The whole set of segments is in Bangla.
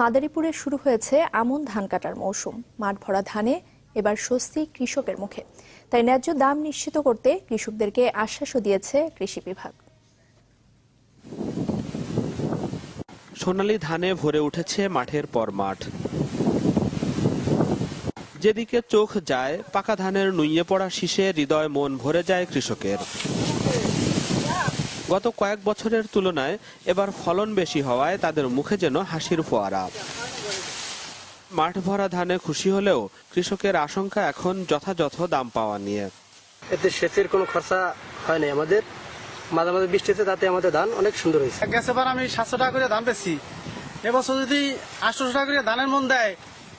মাদারীপুরে শুরু হয়েছে আমন ধান কাটার মৌসুম। মাঠ ভরা ধানে এবার স্বস্তি কৃষকের মুখে। তাই ন্যায্য দাম নিশ্চিত করতে কৃষকদেরকে আশ্বাসও দিয়েছে কৃষি বিভাগ। সোনালী ধানে ভরে উঠেছে মাঠের পর মাঠ। যেদিকে চোখ যায়, পাকা ধানের নুইয়ে পড়া শীষে হৃদয় মন ভরে যায় কৃষকের। গত কয়েক বছরের তুলনায় এবার ফলন বেশি হওয়ায় তাদের মুখে যেন হাসির ফোয়ারা। মাঠ ভরা ধানে খুশি হলেও কৃষকের আশঙ্কা এখন যথাযথ দাম পাওয়া নিয়ে। এতে সেচের কোনো খরচা হয় নাই আমাদের। মাঝে মাঝে বৃষ্টিতে তাতে আমাদের ধান অনেক সুন্দর হয়েছে। গেছে বার আমি সাতশো টাকা করে ধান বেচছি। এবছর যদি আটশো টাকা করে ধানের মন দেয়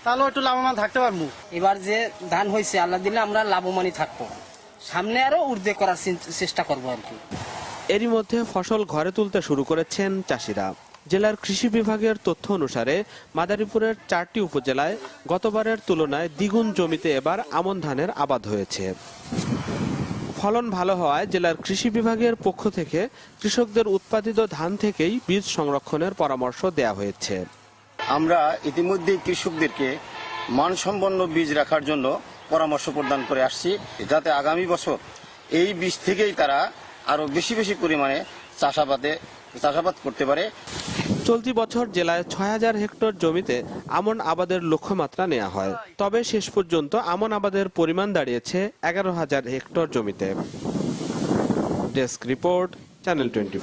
তাহলেও একটু লাভবান থাকতে পারব। এবার যে ধান হয়েছে আল্লাহ দিলে আমরা লাভবানই থাকব। সামনে আরও ঊর্ধ্বে করার চেষ্টা করব আর কি। এরই মধ্যে ফসল ঘরে তুলতে শুরু করেছেন চাষিরা। জেলার কৃষি বিভাগের তথ্য অনুসারে, মাদারীপুরের চারটি উপজেলায় গতবারের তুলনায় দ্বিগুণ জমিতে এবার আমন ধানের আবাদ হয়েছে। ফলন ভালো হওয়ায় জেলার কৃষি বিভাগের পক্ষ থেকে কৃষকদের উৎপাদিত ধান থেকেই বীজ সংরক্ষণের পরামর্শ দেয়া হয়েছে। আমরা ইতিমধ্যেই কৃষকদেরকে মানসম্পন্ন বীজ রাখার জন্য পরামর্শ প্রদান করে আসছি, যাতে আগামী বছর এই বীজ থেকেই তারা আরও বেশি বেশি পরিমাণে চাষাবাদে চাষাবাদ করতে পারে। চলতি বছর জেলায় ছয় হাজার হেক্টর জমিতে আমন আবাদের লক্ষ্যমাত্রা নেওয়া হয়। তবে শেষ পর্যন্ত আমন আবাদের পরিমাণ দাঁড়িয়েছে এগারো হাজার হেক্টর জমিতে। Desk report, channel twenty